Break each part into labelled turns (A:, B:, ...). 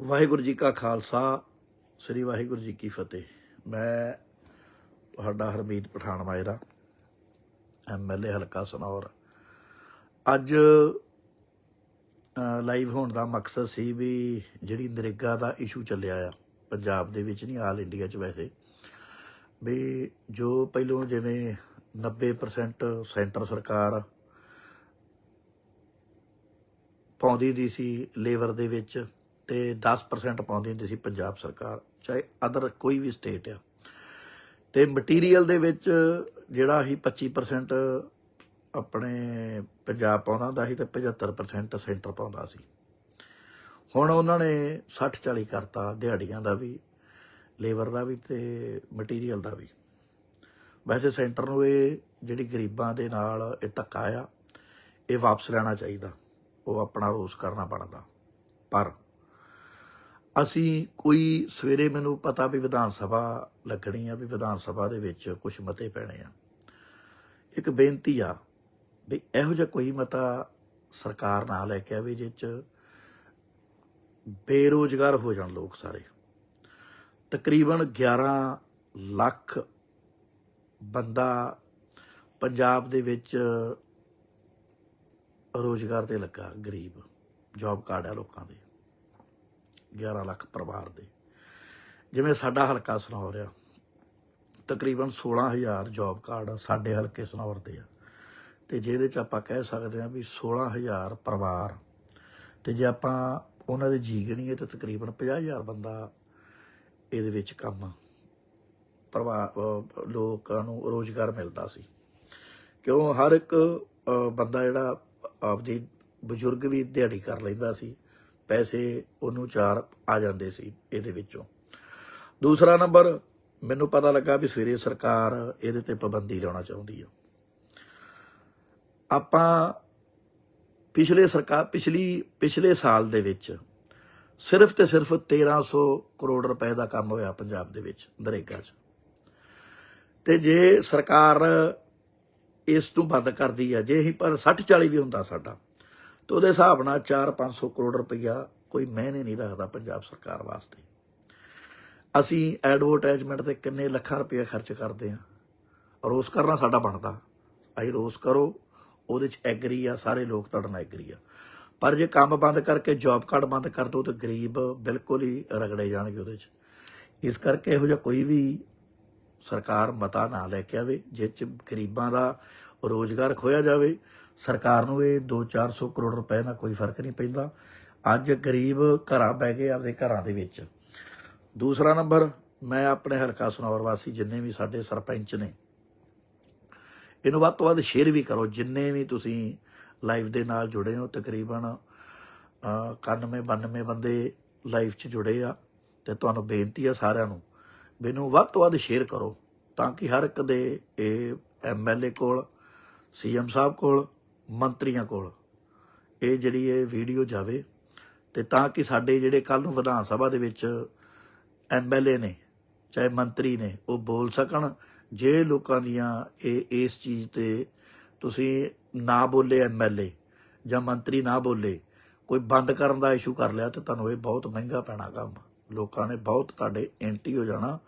A: ਵਾਹਿਗੁਰੂ ਜੀ ਕਾ ਖਾਲਸਾ, ਸ੍ਰੀ ਵਾਹਿਗੁਰੂ ਜੀ ਕੀ ਫਤਿਹ। ਮੈਂ ਤੁਹਾਡਾ ਹਰਮੀਤ ਪਠਾਨ ਮਾਇਰਾ ਐਮਐਲਏ ਹਲਕਾ ਸਨੌਰ। ਅੱਜ ਲਾਈਵ ਹੋਣ ਦਾ ਮਕਸਦ ਸੀ ਵੀ ਜਿਹੜੀ ਨਰੇਗਾ ਦਾ ਇਸ਼ੂ ਚੱਲਿਆ ਆ, ਪੰਜਾਬ ਦੇ ਵਿੱਚ ਨਹੀਂ, ਆਲ ਇੰਡੀਆ 'ਚ ਵੈਸੇ, ਵੀ ਜੋ ਪਹਿਲੋਂ ਜਿਵੇਂ 90% ਸੈਂਟਰ ਸਰਕਾਰ ਪਾਉਂਦੀ ਦੀ ਸੀ ਲੇਬਰ ਦੇ ਵਿੱਚ ਤੇ 10% ਪਾਉਂਦੀ ਹੁੰਦੀ ਸੀ ਪੰਜਾਬ ਸਰਕਾਰ, ਚਾਹੇ ਅਦਰ ਕੋਈ ਵੀ ਸਟੇਟ ਆ। ਤੇ ਮਟੀਰੀਅਲ ਦੇ ਵਿੱਚ ਜਿਹੜਾ ਹੀ 25% ਆਪਣੇ ਪੰਜਾਬ ਪਾਉਂਦਾ ਹੁੰਦਾ ਸੀ ਤੇ 75% ਸੈਂਟਰ ਪਾਉਂਦਾ ਸੀ। ਹੁਣ ਉਹਨਾਂ ਨੇ 60 40 ਕਰਤਾ ਦਿਹਾੜੀਆਂ ਦਾ ਵੀ ਲੇਬਰ ਦਾ ਵੀ ਤੇ ਮਟੀਰੀਅਲ ਦਾ ਵੀ। ਵੈਸੇ ਸੈਂਟਰ ਨੂੰ ਇਹ ਜਿਹੜੀ ਗਰੀਬਾਂ ਦੇ ਨਾਲ ਇਹ ਧੱਕਾ ਆ, ਇਹ ਵਾਪਸ ਲੈਣਾ ਚਾਹੀਦਾ, ਉਹ ਆਪਣਾ ਰੋਸ ਕਰਨਾ ਬਣਦਾ। ਪਰ ਅਸੀਂ ਕੋਈ ਸਵੇਰੇ ਮੈਨੂੰ ਪਤਾ ਵੀ ਵਿਧਾਨ ਸਭਾ ਲੱਗਣੀ ਆ, ਵੀ ਵਿਧਾਨ ਸਭਾ ਦੇ ਵਿੱਚ ਕੁਝ ਮਤੇ ਪੈਣੇ ਆ। ਇੱਕ ਬੇਨਤੀ ਆ, ਵੀ ਇਹੋ ਜਿਹਾ ਕੋਈ ਮਤਾ ਸਰਕਾਰ ਨਾ ਲੈ ਕੇ ਆਵੇ ਜਿਹ ਚ ਬੇਰੋਜ਼ਗਾਰ ਹੋ ਜਾਣ ਲੋਕ ਸਾਰੇ। ਤਕਰੀਬਨ 11 ਲੱਖ ਬੰਦਾ ਪੰਜਾਬ ਦੇ ਵਿੱਚ ਰੋਜ਼ਗਾਰ ਤੇ ਲੱਗਾ, ਗਰੀਬ ਜੌਬ ਕਾਰਡ ਆ ਲੋਕਾਂ ਦੇ। 11 ਲੱਖ ਪਰਿਵਾਰ ਦੇ। ਜਿਵੇਂ ਸਾਡਾ ਹਲਕਾ ਸਨੌਰ ਆ, ਤਕਰੀਬਨ 16000 ਜੌਬ ਕਾਰਡ ਸਾਡੇ ਹਲਕੇ ਸਨੌਰ ਦੇ ਆ। ਤੇ ਜਿਹਦੇ ਚ ਆਪਾਂ ਕਹਿ ਸਕਦੇ ਹਾਂ ਵੀ 16000 ਪਰਿਵਾਰ, ਤੇ ਜੇ ਆਪਾਂ ਉਹਨਾਂ ਦੇ ਜੀ ਗਣੀਏ ਤਾਂ ਤਕਰੀਬਨ 50000 ਬੰਦਾ ਇਹਦੇ ਵਿੱਚ ਕੰਮ, ਪਰਿਵਾਰ ਲੋਕਾਂ ਨੂੰ ਰੋਜ਼ਗਾਰ ਮਿਲਦਾ ਸੀ। ਕਿਉਂ? ਹਰ ਇੱਕ ਬੰਦਾ ਜਿਹੜਾ ਆਪਦੀ ਬਜ਼ੁਰਗ ਵੀ ਦਿਹਾੜੀ ਕਰ ਲੈਂਦਾ ਸੀ ਪੈਸੇ ਉਹਨੂੰ ਚਾਰ ਆ ਜਾਂਦੇ ਸੀ ਇਹਦੇ ਵਿੱਚੋਂ। ਦੂਸਰਾ ਨੰਬਰ, ਮੈਨੂੰ ਪਤਾ ਲੱਗਾ ਵੀ ਸਵੇਰੇ ਸਰਕਾਰ ਇਹਦੇ ਤੇ ਪਾਬੰਦੀ ਲਾਉਣਾ ਚਾਹੁੰਦੀ ਆ। ਆਪਾਂ ਪਿਛਲੇ ਸਰਕਾਰ, ਪਿਛਲੀ, ਪਿਛਲੇ ਸਾਲ ਦੇ ਵਿੱਚ ਸਿਰਫ ਤੇ ਸਿਰਫ 1300 ਕਰੋੜ ਰੁਪਏ ਦਾ ਕੰਮ ਹੋਇਆ ਪੰਜਾਬ ਦੇ ਵਿੱਚ, ਨਰੇਗਾ 'ਚ। ਤੇ ਜੇ ਸਰਕਾਰ ਇਸ ਨੂੰ ਬੰਦ ਕਰਦੀ ਆ, ਜੇ ਹੀ ਪਰ 60 40 ਵੀ ਹੁੰਦਾ ਸਾਡਾ ਤੇ ਉਹਦੇ ਹਿਸਾਬ ਨਾਲ 4-500 ਕਰੋੜ ਰੁਪਈਆ ਕੋਈ ਮਹਿਨੇ ਨਹੀਂ ਰੱਖਦਾ ਪੰਜਾਬ ਸਰਕਾਰ ਵਾਸਤੇ। ਅਸੀਂ ਐਡਵਰਟਾਈਜ਼ਮੈਂਟ ਤੇ ਕਿੰਨੇ ਲੱਖਾਂ ਰੁਪਏ ਖਰਚ ਕਰਦੇ ਆ ਰੋਸ ਕਰਨਾ ਸਾਡਾ ਬਣਦਾ। ਅਸੀਂ ਰੋਸ ਕਰੋ, ਉਹਦੇ ਚ ਐਗਰੀ ਆ, ਸਾਰੇ ਲੋਕ ਤੁਹਾਡੇ ਨਾਲ ਐਗਰੀ ਆ। ਪਰ ਜੇ ਕੰਮ ਬੰਦ ਕਰਕੇ ਜੌਬ ਕਾਰਡ ਬੰਦ ਕਰ ਦੋ ਤਾਂ ਗਰੀਬ ਬਿਲਕੁਲ ਹੀ ਰਗੜੇ ਜਾਣਗੇ ਉਹਦੇ ਚ। ਇਸ ਕਰਕੇ ਇਹੋ ਜਿਹਾ ਕੋਈ ਵੀ ਸਰਕਾਰ ਮਤਾ ਨਾ ਲੈ ਕੇ ਆਵੇ ਜਿਸ ਚ ਗਰੀਬਾਂ ਦਾ ਰੋਜ਼ਗਾਰ ਖੋਇਆ ਜਾਵੇ ਸਰਕਾਰ ਨੂੰ ਇਹ 2-400 ਕਰੋੜ ਰੁਪਏ ਨਾਲ ਕੋਈ ਫ਼ਰਕ ਨਹੀਂ ਪੈਂਦਾ। ਅੱਜ ਗਰੀਬ ਘਰਾਂ ਬਹਿ ਗਏ ਆਪਦੇ ਘਰਾਂ ਦੇ ਵਿੱਚ। ਦੂਸਰਾ ਨੰਬਰ, ਮੈਂ ਆਪਣੇ ਹਲਕਾ ਸਨੌਰ ਵਾਸੀ ਜਿੰਨੇ ਵੀ ਸਾਡੇ ਸਰਪੰਚ ਨੇ, ਇਹਨੂੰ ਵੱਧ ਤੋਂ ਵੱਧ ਸ਼ੇਅਰ ਵੀ ਕਰੋ। ਜਿੰਨੇ ਵੀ ਤੁਸੀਂ ਲਾਈਵ ਦੇ ਨਾਲ ਜੁੜੇ ਹੋ, ਤਕਰੀਬਨ 91 92 ਬੰਦੇ ਲਾਈਵ 'ਚ ਜੁੜੇ ਆ ਤੇ ਤੁਹਾਨੂੰ ਬੇਨਤੀ ਆ ਸਾਰਿਆਂ ਨੂੰ, ਮੈਨੂੰ ਵੱਧ ਤੋਂ ਵੱਧ ਸ਼ੇਅਰ ਕਰੋ ਤਾਂ ਕਿ ਹਰ ਇੱਕ ਦੇ ਇਹ ਐਮਐਲਏ ਕੋਲ ਸੀਐਮ ਸਾਹਿਬ ਕੋਲ ਮੰਤਰੀਆਂ ਕੋਲ। ਇਹ ਜਿਹੜੀ ਇਹ ਵੀਡੀਓ ਜਾਵੇ ਤੇ ਤਾਂ ਕਿ ਸਾਡੇ ਜਿਹੜੇ ਕੱਲ ਨੂੰ ਵਿਧਾਨ ਸਭਾ ਦੇ ਵਿੱਚ ਐਮਐਲਏ ਨੇ, ਚਾਹੇ ਮੰਤਰੀ ਨੇ, ਉਹ ਬੋਲ ਸਕਣ। ਜੇ ਲੋਕਾਂ ਦੀਆਂ ਇਹ, ਇਸ ਚੀਜ਼ ਤੇ ਤੁਸੀਂ ਨਾ ਬੋਲੇ ਐਮਐਲਏ ਜਾਂ ਮੰਤਰੀ ਨਾ ਬੋਲੇ, ਕੋਈ ਬੰਦ ਕਰਨ ਦਾ ਇਸ਼ੂ ਕਰ ਲਿਆ ਤੇ ਤੁਹਾਨੂੰ ਇਹ ਬਹੁਤ ਮਹਿੰਗਾ ਪੈਣਾ ਕੰਮ। ਲੋਕਾਂ ਨੇ ਬਹੁਤ ਤੁਹਾਡੇ ਐਂਟੀ ਹੋ ਜਾਣਾ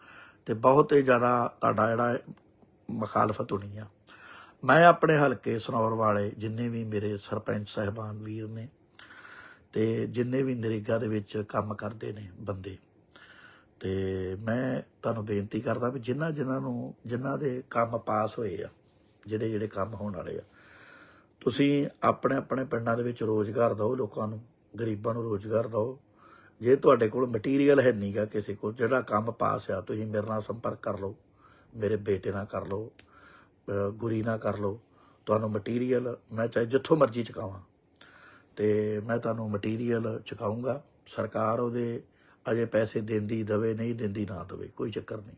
A: ਤੇ ਬਹੁਤ ਹੀ ਜ਼ਿਆਦਾ ਤੁਹਾਡਾ ਜਿਹੜਾ ਮੁਖਾਲਫਤ ਹੋਣੀ ਆ। ਮੈਂ ਆਪਣੇ ਹਲਕੇ ਸਨੌਰ ਵਾਲੇ ਜਿੰਨੇ ਵੀ ਮੇਰੇ ਸਰਪੰਚ ਸਹਿਬਾਨ ਵੀਰ ਨੇ ਤੇ ਜਿੰਨੇ ਵੀ ਨਰੇਗਾ ਦੇ ਵਿੱਚ ਕੰਮ ਕਰਦੇ ਨੇ ਬੰਦੇ, ਤੇ ਮੈਂ ਤੁਹਾਨੂੰ ਬੇਨਤੀ ਕਰਦਾ ਵੀ ਜਿਨ੍ਹਾਂ ਜਿਨ੍ਹਾਂ ਨੂੰ ਜਿਨ੍ਹਾਂ ਦੇ ਕੰਮ ਪਾਸ ਹੋਏ ਆ, ਜਿਹੜੇ ਜਿਹੜੇ ਕੰਮ ਹੋਣ ਵਾਲੇ ਆ, ਤੁਸੀਂ ਆਪਣੇ ਆਪਣੇ ਪਿੰਡਾਂ ਦੇ ਵਿੱਚ ਰੋਜ਼ਗਾਰ ਦਿਓ ਲੋਕਾਂ ਨੂੰ, ਗਰੀਬਾਂ ਨੂੰ ਰੋਜ਼ਗਾਰ ਦਿਓ। ਜੇ ਤੁਹਾਡੇ ਕੋਲ ਮਟੀਰੀਅਲ ਹੈ ਨਹੀਂਗਾ ਕਿਸੇ ਕੋਲ, ਜਿਹੜਾ ਕੰਮ ਪਾਸ ਆ, ਤੁਸੀਂ ਮੇਰੇ ਨਾਲ ਸੰਪਰਕ ਕਰ ਲਓ, ਮੇਰੇ ਬੇਟੇ ਨਾਲ ਕਰ ਲਓ ਗੁਰੀ ਨਾ ਕਰ ਲਓ। ਤੁਹਾਨੂੰ ਮਟੀਰੀਅਲ ਮੈਂ ਚਾਹੇ ਜਿੱਥੋਂ ਮਰਜ਼ੀ ਚੁਕਾਵਾਂ। ਤੇ ਮੈਂ ਤੁਹਾਨੂੰ ਮਟੀਰੀਅਲ ਚੁਕਾਉਂਗਾ। ਸਰਕਾਰ ਉਹਦੇ ਅਜੇ ਪੈਸੇ ਦਿੰਦੀ ਦਵੇ, ਨਹੀਂ ਦਿੰਦੀ ਨਾ ਦਵੇ, ਕੋਈ ਚੱਕਰ ਨਹੀਂ।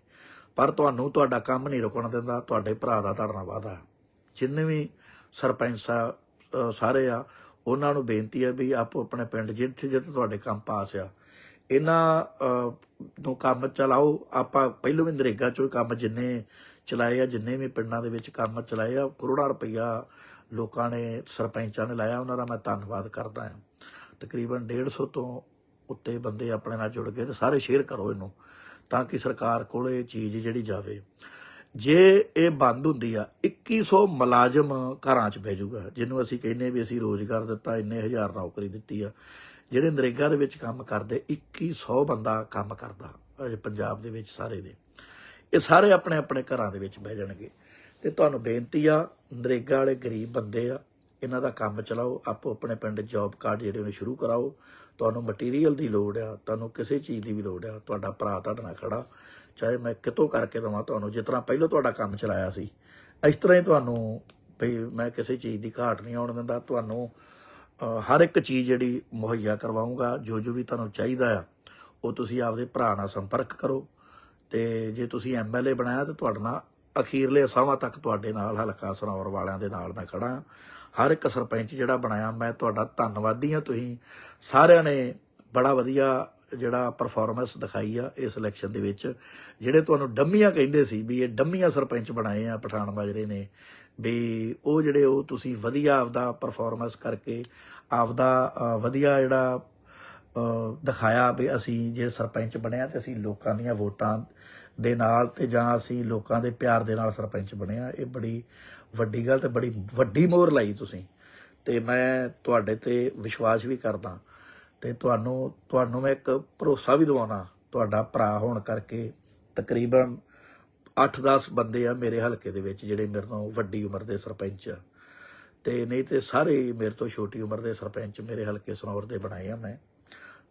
A: ਪਰ ਤੁਹਾਨੂੰ ਤੁਹਾਡਾ ਕੰਮ ਨਹੀਂ ਰੁਕਣ ਦਿੰਦਾ, ਤੁਹਾਡੇ ਭਰਾ ਦਾ ਧਰਨਾ ਨਾਲ ਵਾਅਦਾ ਜਿੰਨੇ ਵੀ ਸਰਪੰਚ ਸਾਹਿਬ ਸਾਰੇ ਆ, ਉਹਨਾਂ ਨੂੰ ਬੇਨਤੀ ਹੈ ਵੀ ਆਪੋ, ਆਪਣੇ ਪਿੰਡ ਜਿੱਥੇ ਜਿੱਥੇ ਤੁਹਾਡੇ ਕੰਮ ਪਾਸ ਆ ਇਹਨਾਂ ਨੂੰ ਕੰਮ ਚਲਾਓ। ਆਪਾਂ ਪਹਿਲੋਂ ਵੀ ਨਰੇਗਾ ਚੋਂ ਕੰਮ ਜਿੰਨੇ ਚਲਾਏ ਆ, ਜਿੰਨੇ ਵੀ ਪਿੰਡਾਂ ਦੇ ਵਿੱਚ ਕੰਮ ਚਲਾਏ ਆ, ਕਰੋੜਾਂ ਰੁਪਈਆ ਲੋਕਾਂ ਨੇ, ਸਰਪੰਚਾਂ ਨੇ ਲਾਇਆ। ਉਹਨਾਂ ਦਾ ਮੈਂ ਧੰਨਵਾਦ ਕਰਦਾ ਹਾਂ। ਤਕਰੀਬਨ 150 ਤੋਂ ਉੱਤੇ ਬੰਦੇ ਆਪਣੇ ਨਾਲ ਜੁੜ ਗਏ ਤੇ ਸਾਰੇ ਸ਼ੇਅਰ ਕਰੋ ਇਹਨੂੰ, ਤਾਂ ਕਿ ਸਰਕਾਰ ਕੋਲ ਇਹ ਚੀਜ਼ ਜਿਹੜੀ ਜਾਵੇ। ਜੇ ਇਹ ਬੰਦ ਹੁੰਦੀ ਆ 2100 ਮੁਲਾਜ਼ਮ ਘਰਾਂ 'ਚ ਬਹਿ ਭੇਜੂਗਾ ਜਿਹਨੂੰ ਅਸੀਂ ਕਹਿੰਦੇ ਵੀ ਅਸੀਂ ਰੋਜ਼ਗਾਰ ਦਿੱਤਾ, ਇੰਨੇ ਹਜ਼ਾਰ ਨੌਕਰੀ ਦਿੱਤੀ ਆ। ਜਿਹੜੇ ਨਰੇਗਾ ਦੇ ਵਿੱਚ ਕੰਮ ਕਰਦੇ 2100 ਬੰਦਾ ਕੰਮ ਕਰਦਾ ਪੰਜਾਬ ਦੇ ਵਿੱਚ ਸਾਰੇ ਦੇ ਇਹ ਸਾਰੇ ਆਪਣੇ ਆਪਣੇ ਘਰਾਂ ਦੇ ਵਿੱਚ ਬਹਿ ਜਾਣਗੇ। ਤੇ ਤੁਹਾਨੂੰ ਬੇਨਤੀ ਆ, ਨਰੇਗਾ ਵਾਲੇ ਗਰੀਬ ਬੰਦੇ ਆ, ਇਹਨਾਂ ਦਾ ਕੰਮ ਚਲਾਓ, ਆਪੋ ਆਪਣੇ ਪਿੰਡ ਜੌਬ ਕਾਰਡ ਜਿਹੜੇ ਉਹਨੇ ਸ਼ੁਰੂ ਕਰਾਓ। ਤੁਹਾਨੂੰ ਮਟੀਰੀਅਲ ਦੀ ਲੋੜ ਆ, ਤੁਹਾਨੂੰ ਕਿਸੇ ਚੀਜ਼ ਦੀ ਵੀ ਲੋੜ ਆ, ਤੁਹਾਡਾ ਭਰਾ ਤੁਹਾਡੇ ਨਾਲ ਖੜਾ, ਚਾਹੇ ਮੈਂ ਕਿਤੋਂ ਕਰਕੇ ਦਵਾਂ ਤੁਹਾਨੂੰ, ਜਿਸ ਤਰ੍ਹਾਂ ਪਹਿਲਾਂ ਤੁਹਾਡਾ ਕੰਮ ਚਲਾਇਆ ਸੀ। ਇਸ ਤਰ੍ਹਾਂ ਹੀ ਤੁਹਾਨੂੰ ਵੀ ਮੈਂ ਕਿਸੇ ਚੀਜ਼ ਦੀ ਘਾਟ ਨਹੀਂ ਆਉਣ ਦਿੰਦਾ, ਤੁਹਾਨੂੰ ਹਰ ਇੱਕ ਚੀਜ਼ ਜਿਹੜੀ ਮੁਹੱਈਆ ਕਰਵਾਉਂਗਾ, ਜੋ ਜੋ ਵੀ ਤੁਹਾਨੂੰ ਚਾਹੀਦਾ ਆ, ਉਹ ਤੁਸੀਂ ਆਪਦੇ ਭਰਾ ਨਾਲ ਸੰਪਰਕ ਕਰੋ ਤੇ ਜੇ ਤੁਸੀਂ ਐਮਐਲਏ ਬਣਾਇਆ ਤਾਂ ਤੁਹਾਡੇ ਨਾਲ ਅਖੀਰਲੇ ਸਾਹਾਂ ਤੱਕ ਤੁਹਾਡੇ ਨਾਲ ਹਲਕਾ ਸਨੌਰ ਵਾਲਿਆਂ ਦੇ ਨਾਲ ਮੈਂ ਖੜਾ ਹਾਂ। ਹਰ ਇੱਕ ਸਰਪੰਚ ਜਿਹੜਾ ਬਣਾਇਆ, ਮੈਂ ਤੁਹਾਡਾ ਧੰਨਵਾਦੀ ਹਾਂ ਤੁਸੀਂ ਸਾਰਿਆਂ ਨੇ ਬੜਾ ਵਧੀਆ ਜਿਹੜਾ ਪਰਫਾਰਮੈਂਸ ਦਿਖਾਈ ਆ ਇਸ ਇਲੈਕਸ਼ਨ ਦੇ ਵਿੱਚ, ਜਿਹੜੇ ਤੁਹਾਨੂੰ ਡੰਮੀਆਂ ਕਹਿੰਦੇ ਸੀ ਵੀ ਇਹ ਡੰਮੀਆਂ ਸਰਪੰਚ ਬਣਾਏ ਆ, ਪਠਾਨ ਮਾਜਰੇ ਨੇ ਵੀ ਉਹ ਜਿਹੜੇ ਉਹ ਤੁਸੀਂ ਵਧੀਆ ਆਪਦਾ ਪਰਫਾਰਮੈਂਸ ਕਰਕੇ ਆਪਦਾ ਵਧੀਆ ਜਿਹੜਾ ਦਿਖਾਇਆ ਵੀ ਅਸੀਂ ਜੇ ਸਰਪੰਚ ਬਣਿਆ ਤੇ ਅਸੀਂ ਲੋਕਾਂ ਦੀਆਂ ਵੋਟਾਂ ਦੇ ਨਾਲ ਤੇ ਜਾਂ ਅਸੀਂ ਲੋਕਾਂ ਦੇ ਪਿਆਰ ਦੇ ਨਾਲ ਸਰਪੰਚ ਬਣਿਆ, ਇਹ ਬੜੀ ਵੱਡੀ ਗੱਲ ਤੇ ਬੜੀ ਵੱਡੀ ਮੋਹਰ ਲਾਈ ਤੁਸੀਂ। ਤੇ ਮੈਂ ਤੁਹਾਡੇ ਤੇ ਵਿਸ਼ਵਾਸ ਵੀ ਕਰਦਾ ਤੇ ਤੁਹਾਨੂੰ ਤੁਹਾਨੂੰ ਮੈਂ ਇੱਕ ਭਰੋਸਾ ਵੀ ਦਿਵਾਉਣਾ, ਤੁਹਾਡਾ ਭਰਾ ਹੋਣ ਕਰਕੇ ਤਕਰੀਬਨ 8-10 ਬੰਦੇ ਆ ਮੇਰੇ ਹਲਕੇ ਦੇ ਵਿੱਚ ਜਿਹੜੇ ਮੇਰੇ ਤੋਂ ਵੱਡੀ ਉਮਰ ਦੇ ਸਰਪੰਚ ਆ। ਤੇ ਨਹੀਂ ਤੇ ਸਾਰੇ ਮੇਰੇ ਤੋਂ ਛੋਟੀ ਉਮਰ ਦੇ ਸਰਪੰਚ ਮੇਰੇ ਹਲਕੇ ਸਨੌਰ ਦੇ ਬਣਾਏ ਆ ਮੈਂ।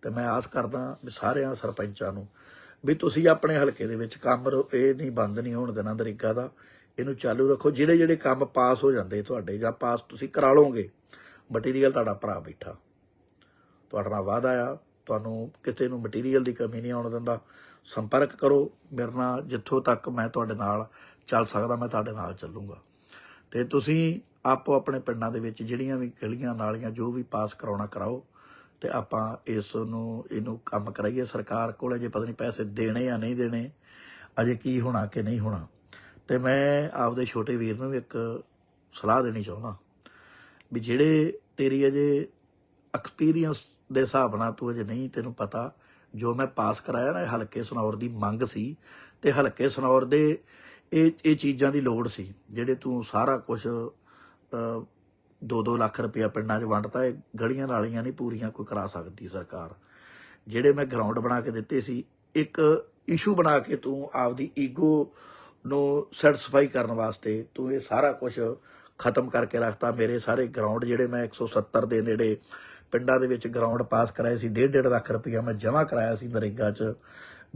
A: ਤੇ ਮੈਂ ਆਸ ਕਰਦਾ ਵੀ ਸਾਰਿਆਂ ਸਰਪੰਚਾਂ ਨੂੰ ਵੀ ਤੁਸੀਂ ਆਪਣੇ ਹਲਕੇ ਦੇ ਵਿੱਚ ਕੰਮ ਇਹ ਨਹੀਂ ਬੰਦ ਨਹੀਂ ਹੋਣ ਦੇਣਾ ਤਰੀਕਾ ਦਾ। ਇਹਨੂੰ ਚਾਲੂ ਰੱਖੋ। ਜਿਹੜੇ ਜਿਹੜੇ ਕੰਮ ਪਾਸ ਹੋ ਜਾਂਦੇ ਤੁਹਾਡੇ ਜਾਂ ਪਾਸ ਤੁਸੀਂ ਕਰਾ ਲਓਗੇ, ਮਟੀਰੀਅਲ ਤੁਹਾਡਾ ਭਰਾ ਬੈਠਾ। ਤੁਹਾਡਾ ਨਾਲ ਵਾਅਦਾ ਆ, ਤੁਹਾਨੂੰ ਕਿਸੇ ਨੂੰ ਮਟੀਰੀਅਲ ਦੀ ਕਮੀ ਨਹੀਂ ਆਉਣ ਦਿੰਦਾ। ਸੰਪਰਕ ਕਰੋ ਮੇਰੇ ਨਾਲ, ਜਿੱਥੋਂ ਤੱਕ ਮੈਂ ਤੁਹਾਡੇ ਨਾਲ ਚੱਲ ਸਕਦਾ, ਮੈਂ ਤੁਹਾਡੇ ਨਾਲ ਚੱਲੂੰਗਾ। ਤੇ ਤੁਸੀਂ ਆਪੋ ਆਪਣੇ ਪਿੰਡਾਂ ਦੇ ਵਿੱਚ ਜਿਹੜੀਆਂ ਵੀ ਗਲੀਆਂ ਨਾਲੀਆਂ, ਜੋ ਵੀ ਪਾਸ ਕਰਾਉਣਾ ਕਰਾਓ, ਤੇ ਆਪਾਂ ਇਸ ਨੂੰ, ਇਹਨੂੰ ਕੰਮ ਕਰਾਈਏ। ਸਰਕਾਰ ਕੋਲ ਜੇ ਪਤਾ ਨਹੀਂ ਪੈਸੇ ਦੇਣੇ ਜਾਂ ਨਹੀਂ ਦੇਣੇ, ਅਜੇ ਕੀ ਹੋਣਾ ਕਿ ਨਹੀਂ ਹੋਣਾ। ਤੇ ਮੈਂ ਆਪਦੇ ਛੋਟੇ ਵੀਰ ਨੂੰ ਵੀ ਇੱਕ ਸਲਾਹ ਦੇਣੀ ਚਾਹੁੰਦਾ ਵੀ ਜਿਹੜੇ ਤੇਰੀ ਅਜੇ ਐਕਸਪੀਰੀਅੰਸ ਦੇ ਹਿਸਾਬ ਨਾਲ ਤੂੰ ਅਜੇ ਨਹੀਂ ਤੈਨੂੰ ਪਤਾ ਜੋ ਮੈਂ ਪਾਸ ਕਰਾਇਆ ਨਾ ਹਲਕੇ ਸਨੌਰ ਦੀ ਮੰਗ ਸੀ ਤੇ ਹਲਕੇ ਸਨੌਰ ਦੇ ਇਹ ਇਹ ਚੀਜ਼ਾਂ ਦੀ ਲੋੜ ਸੀ, ਜਿਹੜੇ ਤੂੰ ਸਾਰਾ ਕੁਝ 2-2 ਲੱਖ ਰੁਪਇਆ ਪਿੰਡਾਂ 'ਚ ਵੰਡਤਾ, ਇਹ ਗਲੀਆਂ ਨਾਲੀਆਂ ਨਹੀਂ ਪੂਰੀਆਂ ਕੋਈ ਕਰਾ ਸਕਦੀ ਸਰਕਾਰ। ਜਿਹੜੇ ਮੈਂ ਗਰਾਊਂਡ ਬਣਾ ਕੇ ਦਿੱਤੇ ਸੀ, ਇੱਕ ਇਸ਼ੂ ਬਣਾ ਕੇ ਤੂੰ ਆਪਦੀ ਈਗੋ ਨੂੰ ਸੈਟੀਸਫਾਈ ਕਰਨ ਵਾਸਤੇ ਤੂੰ ਇਹ ਸਾਰਾ ਕੁਝ ਖਤਮ ਕਰਕੇ ਰੱਖਤਾ। ਮੇਰੇ ਸਾਰੇ ਗਰਾਊਂਡ ਜਿਹੜੇ ਮੈਂ 170 ਦੇ ਨੇੜੇ ਪਿੰਡਾਂ ਦੇ ਵਿੱਚ ਗਰਾਊਂਡ ਪਾਸ ਕਰਾਏ ਸੀ 1.5 ਲੱਖ ਰੁਪਇਆ ਮੈਂ ਜਮ੍ਹਾਂ ਕਰਾਇਆ ਸੀ ਨਰੇਗਾ 'ਚ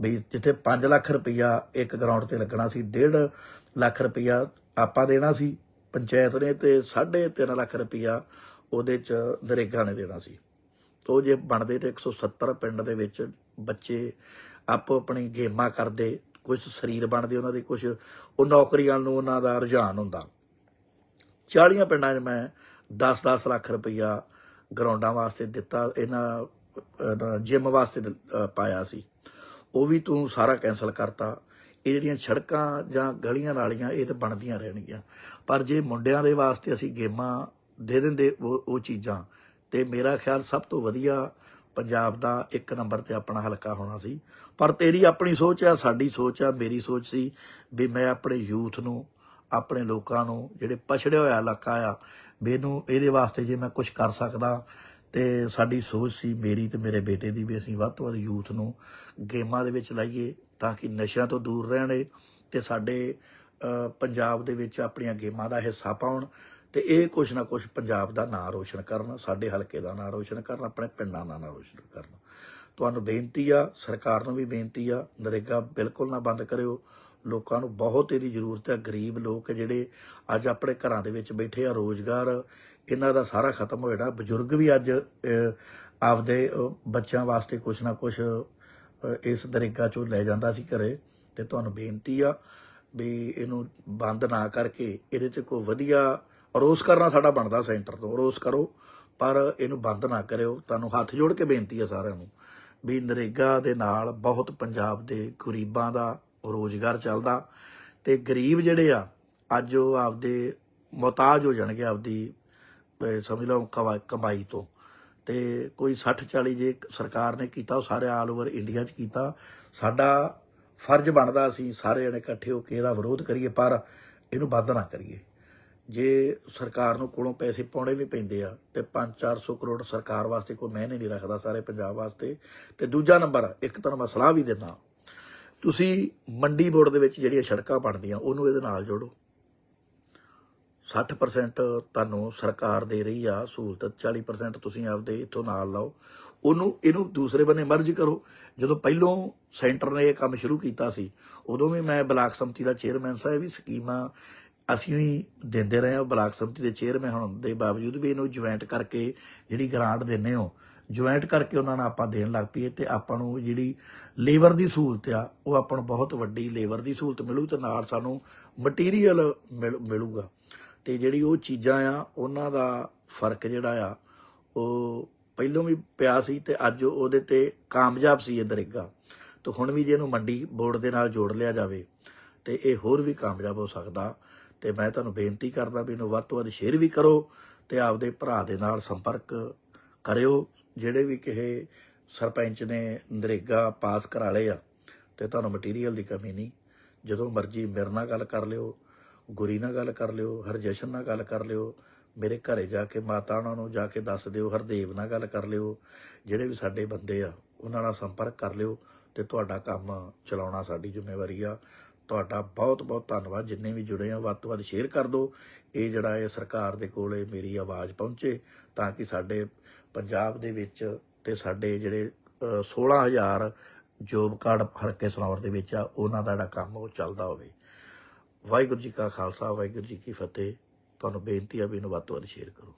A: ਵੀ ਜਿੱਥੇ 5 ਲੱਖ ਰੁਪਇਆ ਇੱਕ ਗਰਾਊਂਡ ਤੇ ਲੱਗਣਾ ਸੀ 1.5 ਲੱਖ ਰੁਪਇਆ ਆਪਾਂ ਦੇਣਾ ਸੀ, ਪੰਚਾਇਤ ਨੇ ਤੇ 3.5 ਲੱਖ ਰੁਪਇਆ ਉਹਦੇ 'ਚ ਨਰੇਗਾ ਨੇ ਦੇਣਾ ਸੀ। ਉਹ ਜੇ ਬਣਦੇ ਤੇ 170 ਪਿੰਡ ਦੇ ਵਿੱਚ ਬੱਚੇ ਆਪੋ ਆਪਣੀ ਗੇਮਾਂ ਕਰਦੇ ਕੁਝ ਸਰੀਰ ਬਣਦੇ, ਉਹਨਾਂ ਦੇ ਕੁਝ ਉਹ ਨੌਕਰੀਆਂ ਨੂੰ ਉਹਨਾਂ ਦਾ ਰੁਝਾਨ ਹੁੰਦਾ। 40 ਪਿੰਡਾਂ 'ਚ ਮੈਂ 10-10 ਲੱਖ ਰੁਪਈਆ ਗਰਾਊਂਡਾਂ ਵਾਸਤੇ ਦਿੱਤਾ, ਇਹਨਾਂ ਜਿਮ ਵਾਸਤੇ ਪਾਇਆ ਸੀ। ਉਹ ਵੀ ਤੂੰ ਸਾਰਾ ਕੈਨਸਲ ਕਰਤਾ। ਇਹ ਜਿਹੜੀਆਂ ਸੜਕਾਂ ਜਾਂ ਗਲੀਆਂ ਨਾਲੀਆਂ, ਇਹ ਤਾਂ ਬਣਦੀਆਂ ਰਹਿਣਗੀਆਂ। ਪਰ ਜੇ ਮੁੰਡਿਆਂ ਦੇ ਵਾਸਤੇ ਅਸੀਂ ਗੇਮਾਂ ਦੇ ਦਿੰਦੇ ਉਹ ਉਹ ਚੀਜ਼ਾਂ, ਤੇ ਮੇਰਾ ਖਿਆਲ ਸਭ ਤੋਂ ਵਧੀਆ ਪੰਜਾਬ ਦਾ ਇੱਕ ਨੰਬਰ ਤੇ ਆਪਣਾ ਹਲਕਾ ਹੋਣਾ ਸੀ। ਪਰ ਤੇਰੀ ਆਪਣੀ ਸੋਚ ਆ, ਸਾਡੀ ਸੋਚ ਆ, ਮੇਰੀ ਸੋਚ ਸੀ ਵੀ ਮੈਂ ਆਪਣੇ ਯੂਥ ਨੂੰ ਆਪਣੇ ਲੋਕਾਂ ਨੂੰ, ਜਿਹੜੇ ਪਛੜਿਆ ਹੋਇਆ ਇਲਾਕਾ ਆ, ਵੀ ਇਹਨੂੰ, ਇਹਦੇ ਵਾਸਤੇ ਜੇ ਮੈਂ ਕੁਝ ਕਰ ਸਕਦਾ, ਤੇ ਸਾਡੀ ਸੋਚ ਸੀ ਮੇਰੀ ਤੇ ਮੇਰੇ ਬੇਟੇ ਦੀ ਵੀ ਅਸੀਂ ਵੱਧ ਤੋਂ ਵੱਧ ਯੂਥ ਨੂੰ ਗੇਮਾਂ ਦੇ ਵਿੱਚ ਲਾਈਏ, ਤਾਂ ਕਿ ਨਸ਼ਿਆਂ ਤੋਂ ਦੂਰ ਰਹਿਣ ਇਹ, ਤੇ ਸਾਡੇ ਪੰਜਾਬ ਦੇ ਵਿੱਚ ਆਪਣੀਆਂ ਗੇਮਾਂ ਦਾ ਹਿੱਸਾ ਪਾਉਣ, ਤੇ ਇਹ ਕੁਛ ਨਾ ਕੁਛ ਪੰਜਾਬ ਦਾ ਨਾਂ ਰੋਸ਼ਨ ਕਰਨ, ਸਾਡੇ ਹਲਕੇ ਦਾ ਨਾਂ ਰੋਸ਼ਨ ਕਰਨ, ਆਪਣੇ ਪਿੰਡਾਂ ਦਾ ਨਾਂ ਰੋਸ਼ਨ ਕਰਨ। ਤੁਹਾਨੂੰ ਬੇਨਤੀ ਆ, ਸਰਕਾਰ ਨੂੰ ਵੀ ਬੇਨਤੀ ਆ, ਨਰੇਗਾ ਬਿਲਕੁਲ ਨਾ ਬੰਦ ਕਰਿਓ। ਲੋਕਾਂ ਨੂੰ ਬਹੁਤ ਇਹਦੀ ਜ਼ਰੂਰਤ ਹੈ ਗਰੀਬ ਲੋਕ ਜਿਹੜੇ ਅੱਜ ਆਪਣੇ ਘਰਾਂ ਦੇ ਵਿੱਚ ਬੈਠੇ ਆ, ਰੋਜ਼ਗਾਰ, ਇਹਨਾਂ ਦਾ ਸਾਰਾ ਖਤਮ ਹੋ ਜਾਣਾ। ਬਜ਼ੁਰਗ ਵੀ ਅੱਜ ਆਪਦੇ ਬੱਚਿਆਂ ਵਾਸਤੇ ਕੁਛ ਨਾ ਕੁਛ ਇਸ ਨਰੇਗਾ ਚੋਂ ਲੈ ਜਾਂਦਾ ਸੀ ਘਰੇ। ਤੇ ਤੁਹਾਨੂੰ ਬੇਨਤੀ ਆ ਵੀ ਇਹਨੂੰ ਬੰਦ ਨਾ ਕਰਕੇ ਇਹਦੇ ਤੇ ਕੋਈ ਵਧੀਆ ਰੋਸ ਕਰਨਾ ਸਾਡਾ ਬਣਦਾ ਸੈਂਟਰ ਤੋਂ। ਰੋਸ ਕਰੋ, ਪਰ ਇਹਨੂੰ ਬੰਦ ਨਾ ਕਰਿਓ। ਤੁਹਾਨੂੰ ਹੱਥ ਜੋੜ ਕੇ ਬੇਨਤੀ ਆ ਸਾਰਿਆਂ ਨੂੰ। ਵੀ ਨਰੇਗਾ ਦੇ ਨਾਲ ਬਹੁਤ ਪੰਜਾਬ ਦੇ ਗਰੀਬਾਂ ਦਾ ਰੋਜ਼ਗਾਰ ਚੱਲਦਾ ਤੇ ਗਰੀਬ ਜਿਹੜੇ ਆ, ਅੱਜ ਉਹ ਆਪਦੇ ਮੁਹਤਾਜ ਹੋ ਜਾਣਗੇ ਆਪਦੀ ਸਮਝ ਲਓ ਕਮਾ- ਕਮਾਈ ਤੋਂ। ਤੇ ਕੋਈ 60 40 ਜੇ ਸਰਕਾਰ ਨੇ ਕੀਤਾ, ਉਹ ਸਾਰੇ ਆਲ ਓਵਰ ਇੰਡੀਆ 'ਚ ਕੀਤਾ। ਸਾਡਾ ਫਰਜ਼ ਬਣਦਾ ਅਸੀਂ ਸਾਰੇ ਜਣੇ ਇਕੱਠੇ ਹੋ ਕੇ ਇਹਦਾ ਵਿਰੋਧ ਕਰੀਏ, ਪਰ ਇਹਨੂੰ ਬੰਦ ਨਾ ਕਰੀਏ। ਜੇ ਸਰਕਾਰ ਨੂੰ ਕੋਲੋਂ ਪੈਸੇ ਪਾਉਣੇ ਵੀ ਪੈਂਦੇ ਆ, ਤੇ 5-400 ਕਰੋੜ ਸਰਕਾਰ ਵਾਸਤੇ ਕੋਈ ਮੈਨੇ ਨਹੀਂ ਰੱਖਦਾ ਸਾਰੇ ਪੰਜਾਬ ਵਾਸਤੇ। ਤੇ ਦੂਜਾ ਨੰਬਰ, ਇੱਕ ਤਾਂ ਮੈਂ ਸਲਾਹ ਵੀ ਦਿੰਦਾ। ਤੁਸੀਂ ਮੰਡੀ ਬੋਰਡ ਦੇ ਵਿੱਚ ਜਿਹੜੀਆਂ ਸੜਕਾਂ ਬਣਦੀਆਂ, ਉਹਨੂੰ ਇਹਦੇ ਨਾਲ ਜੋੜੋ। 60% ਤੁਹਾਨੂੰ ਸਰਕਾਰ ਦੇ ਰਹੀ ਆ ਸਹੂਲਤ 40% ਤੁਸੀਂ ਆਪਦੇ ਇੱਥੋਂ ਨਾਲ ਲਾਓ। ਉਹਨੂੰ, ਇਹਨੂੰ ਦੂਸਰੇ ਬੰਨੇ ਮਰਜ ਕਰੋ। ਜਦੋਂ ਪਹਿਲੋਂ ਸੈਂਟਰ ਨੇ ਇਹ ਕੰਮ ਸ਼ੁਰੂ ਕੀਤਾ ਸੀ, ਉਦੋਂ ਵੀ ਮੈਂ ਬਲਾਕ ਸੰਮਤੀ ਦਾ ਚੇਅਰਮੈਨ ਸਾਹਿਬ ਵੀ ਸਕੀਮਾਂ ਅਸੀਂ ਹੀ ਦਿੰਦੇ ਰਹੇ ਹਾਂ ਬਲਾਕ ਸੰਮਤੀ ਦੇ ਚੇਅਰਮੈਨ ਹੋਣ ਦੇ ਬਾਵਜੂਦ ਵੀ ਇਹਨੂੰ ਜੁਆਇੰਟ ਕਰਕੇ ਜਿਹੜੀ ਗ੍ਰਾਂਟ ਦਿੰਨੇ ਹੋ ਜੁਆਇੰਟ ਕਰਕੇ ਉਹਨਾਂ ਨਾਲ ਆਪਾਂ ਦੇਣ ਲੱਗ ਪਈਏ ਤੇ ਆਪਾਂ ਨੂੰ ਜਿਹੜੀ ਲੇਬਰ ਦੀ ਸਹੂਲਤ ਆ, ਉਹ ਆਪਾਂ ਨੂੰ ਬਹੁਤ ਵੱਡੀ ਲੇਬਰ ਦੀ ਸਹੂਲਤ ਮਿਲੂ ਤੇ ਨਾਲ ਸਾਨੂੰ ਮਟੀਰੀਅਲ ਮਿਲੂਗਾ। ਤੇ ਜਿਹੜੀ ਉਹ ਚੀਜ਼ਾਂ ਆ, ਉਹਨਾਂ ਦਾ ਫ਼ਰਕ ਜਿਹੜਾ ਆ, ਉਹ ਪਹਿਲੋਂ ਵੀ ਪਿਆ ਸੀ ਤੇ ਅੱਜ ਉਹਦੇ ਤੇ ਕਾਮਯਾਬ ਸੀ ਇਹ ਦਰੇਗਾ। ਤੇ ਹੁਣ ਵੀ ਜੇ ਇਹਨੂੰ ਮੰਡੀ ਬੋਰਡ ਦੇ ਨਾਲ ਜੋੜ ਲਿਆ ਜਾਵੇ, ਤੇ ਇਹ ਹੋਰ ਵੀ ਕਾਮਯਾਬ ਹੋ ਸਕਦਾ। ਤੇ ਮੈਂ ਤੁਹਾਨੂੰ ਬੇਨਤੀ ਕਰਦਾ ਵੀ ਇਹਨੂੰ ਵੱਧ ਤੋਂ ਵੱਧ ਸ਼ੇਅਰ ਵੀ ਕਰੋ ਤੇ ਆਪਦੇ ਭਰਾ ਦੇ ਨਾਲ ਸੰਪਰਕ ਕਰਿਓ, ਜਿਹੜੇ ਵੀ ਕਿਸੇ ਸਰਪੰਚ ਨੇ, ਨਰੇਗਾ, ਪਾਸ ਕਰਾ ਲਏ ਆ, ਤੇ ਤੁਹਾਨੂੰ ਮਟੀਰੀਅਲ ਦੀ ਕਮੀ ਨਹੀਂ। ਜਦੋਂ ਮਰਜ਼ੀ ਮੇਰੇ ਨਾਲ ਗੱਲ ਕਰ ਲਿਓ, ਗੁਰੀ ਨਾਲ ਗੱਲ ਕਰ ਲਿਓ, ਹਰਜਸ਼ਨ ਨਾਲ ਗੱਲ ਕਰ ਲਿਓ, ਮੇਰੇ ਘਰੇ ਜਾ ਕੇ ਮਾਤਾ ਉਹਨਾਂ ਨੂੰ ਜਾ ਕੇ ਦੱਸ ਦਿਓ, ਹਰਦੇਵ ਨਾਲ ਗੱਲ ਕਰ ਲਿਓ, ਜਿਹੜੇ ਵੀ ਸਾਡੇ ਬੰਦੇ ਆ, ਉਹਨਾਂ ਨਾਲ ਸੰਪਰਕ ਕਰ ਲਿਓ ਤੇ ਤੁਹਾਡਾ ਕੰਮ ਚਲਾਉਣਾ ਸਾਡੀ ਜ਼ਿੰਮੇਵਾਰੀ ਆ। ਤੁਹਾਡਾ ਬਹੁਤ ਬਹੁਤ ਧੰਨਵਾਦ। ਜਿੰਨੇ ਵੀ ਜੁੜੇ ਆ ਵੱਧ ਤੋਂ ਵੱਧ ਸ਼ੇਅਰ ਕਰ ਦਿਓ। ਇਹ ਜਿਹੜਾ ਇਹ ਸਰਕਾਰ ਦੇ ਕੋਲੇ ਮੇਰੀ ਆਵਾਜ਼ ਪਹੁੰਚੇ ਤਾਂ ਕਿ ਸਾਡੇ ਪੰਜਾਬ ਦੇ ਵਿੱਚ ਤੇ ਸਾਡੇ ਜਿਹੜੇ ਅ, 16000 ਜੋਬ ਕਾਰਡ ਹਲਕੇ ਸਨੌਰ ਦੇ ਵਿੱਚ ਆ ਉਹਨਾਂ ਦਾ ਜਿਹੜਾ ਕੰਮ ਉਹ ਚੱਲਦਾ ਹੋਵੇ। ਵਾਹਿਗੁਰੂ ਜੀ ਕਾ ਖਾਲਸਾ ਵਾਹਿਗੁਰੂ ਜੀ ਕੀ ਫਤਿਹ। ਤੁਹਾਨੂੰ ਬੇਨਤੀ ਆ ਵੀ ਇਹਨੂੰ ਵੱਧ ਤੋਂ ਵੱਧ ਸ਼ੇਅਰ ਕਰੋ।